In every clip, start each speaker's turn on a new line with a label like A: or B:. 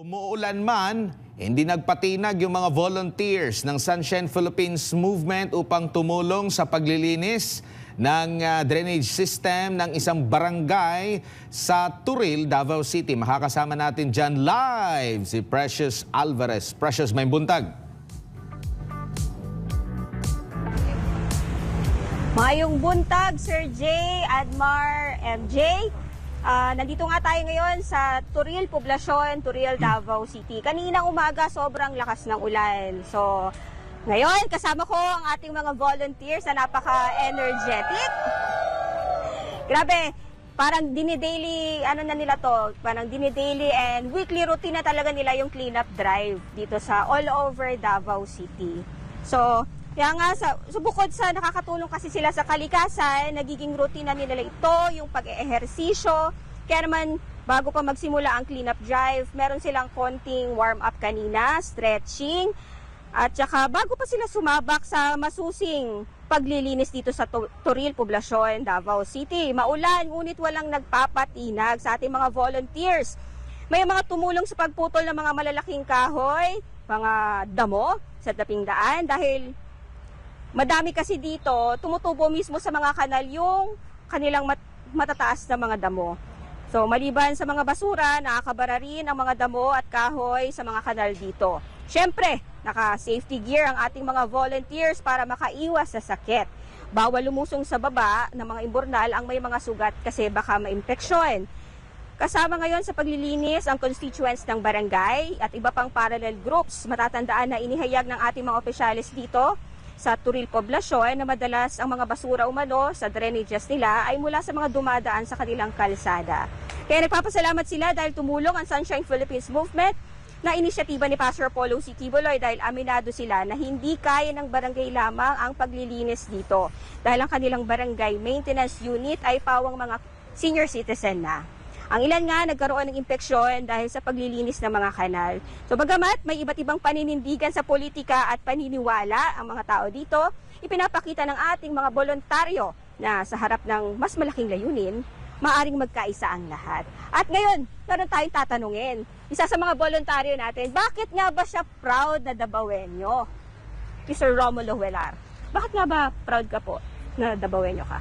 A: Umuulan man, hindi nagpatinag yung mga volunteers ng Sunshine Philippines Movement upang tumulong sa paglilinis ng ah, drainage system ng isang barangay sa Turil, Davao City. Makakasama natin dyan live si Precious Alvarez. Precious, may buntag.
B: Mayong buntag, Sir J, Admar, MJ. Ah, nandito nga tayo ngayon sa Turil Poblasyon, Turil, Davao City. Kaninang umaga, sobrang lakas ng ulan. So, ngayon, kasama ko ang ating mga volunteers na napaka-energetic. Grabe, parang dini-daily, ano na nila to, parang dini-daily and weekly routine na talaga nila yung cleanup drive dito sa all over Davao City. So, kaya nga, sa, so bukod sa nakakatulong kasi sila sa kalikasan, nagiging routine na nila ito, yung pag-ehersisyo. Kaya naman, bago pa magsimula ang cleanup drive, meron silang konting warm-up kanina, stretching, at saka bago pa sila sumabak sa masusing paglilinis dito sa Turil, Poblasyon, Davao City. Maulan, ngunit walang nagpapatinag sa ating mga volunteers. May mga tumulong sa pagputol ng mga malalaking kahoy, mga damo sa taping daan dahil madami kasi dito, tumutubo mismo sa mga kanal yung kanilang mat- matataas na mga damo. So, maliban sa mga basura, nakakabara rin ang mga damo at kahoy sa mga kanal dito. Siyempre, naka-safety gear ang ating mga volunteers para makaiwas sa sakit. Bawal lumusong sa baba ng mga imburnal ang may mga sugat kasi baka maimpeksyon. Kasama ngayon sa paglilinis ang constituents ng barangay at iba pang parallel groups. Matatandaan na inihayag ng ating mga opisyalis dito sa Turil Poblasyon na madalas ang mga basura umano sa drainages nila ay mula sa mga dumadaan sa kanilang kalsada. Kaya nagpapasalamat sila dahil tumulong ang Sunshine Philippines Movement na inisyatiba ni Pastor Polo C. Tibuloy dahil aminado sila na hindi kaya ng barangay lamang ang paglilinis dito dahil ang kanilang barangay maintenance unit ay pawang mga senior citizen na. Ang ilan nga nagkaroon ng impeksyon dahil sa paglilinis ng mga kanal. So bagamat may iba't ibang paninindigan sa politika at paniniwala ang mga tao dito, ipinapakita ng ating mga voluntaryo na sa harap ng mas malaking layunin, maaring magkaisa ang lahat. At ngayon, meron tayong tatanungin. Isa sa mga voluntaryo natin, bakit nga ba siya proud na Dabawenyo? Mr. Romulo Huelar. Bakit nga ba proud ka po na Dabawenyo ka?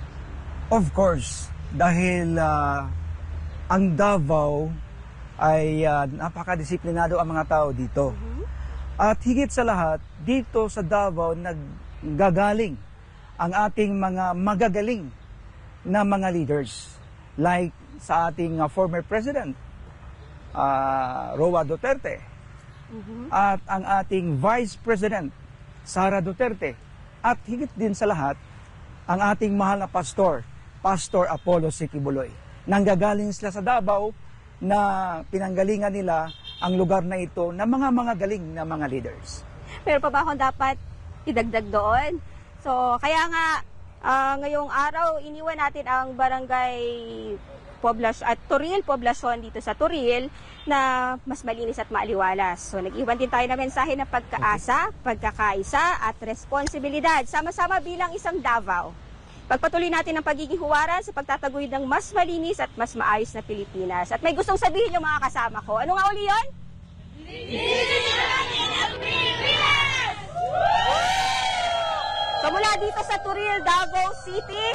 C: Of course, dahil ah, ang Davao ay ah, napakadisiplinado ang mga tao dito. At higit sa lahat, dito sa Davao naggagaling ang ating mga magagaling na mga leaders. Like sa ating ah, former president, ah, Roa Duterte, at ang ating Vice President, Sara Duterte, at higit din sa lahat, ang ating mahal na pastor, Pastor Apollo Sikibuloy. Nanggagaling sila sa Davao na pinanggalingan nila ang lugar na ito ng mga mga galing na mga leaders.
B: Meron pa ba akong dapat idagdag doon? So, kaya nga, ah, ngayong araw, iniwan natin ang barangay Poblasyon, at Turil Poblasyon dito sa Turil na mas malinis at maaliwalas. So, nag-iwan din tayo ng mensahe ng pagkaasa, pagkakaisa at responsibilidad. Sama-sama bilang isang Davao. Pagpatuloy natin ang pagiging huwaran sa pagtataguyod ng mas malinis at mas maayos na Pilipinas. At may gustong sabihin yung mga kasama ko. Ano nga uli yun? So mula dito sa Turil, Davao City,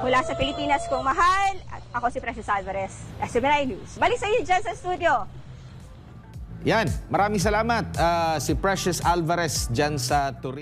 B: mula sa Pilipinas kong mahal, at ako si Precious Alvarez, SMNI News. Balik sa iyo dyan sa studio.
A: Yan, maraming salamat ah, si Precious Alvarez dyan sa Turil.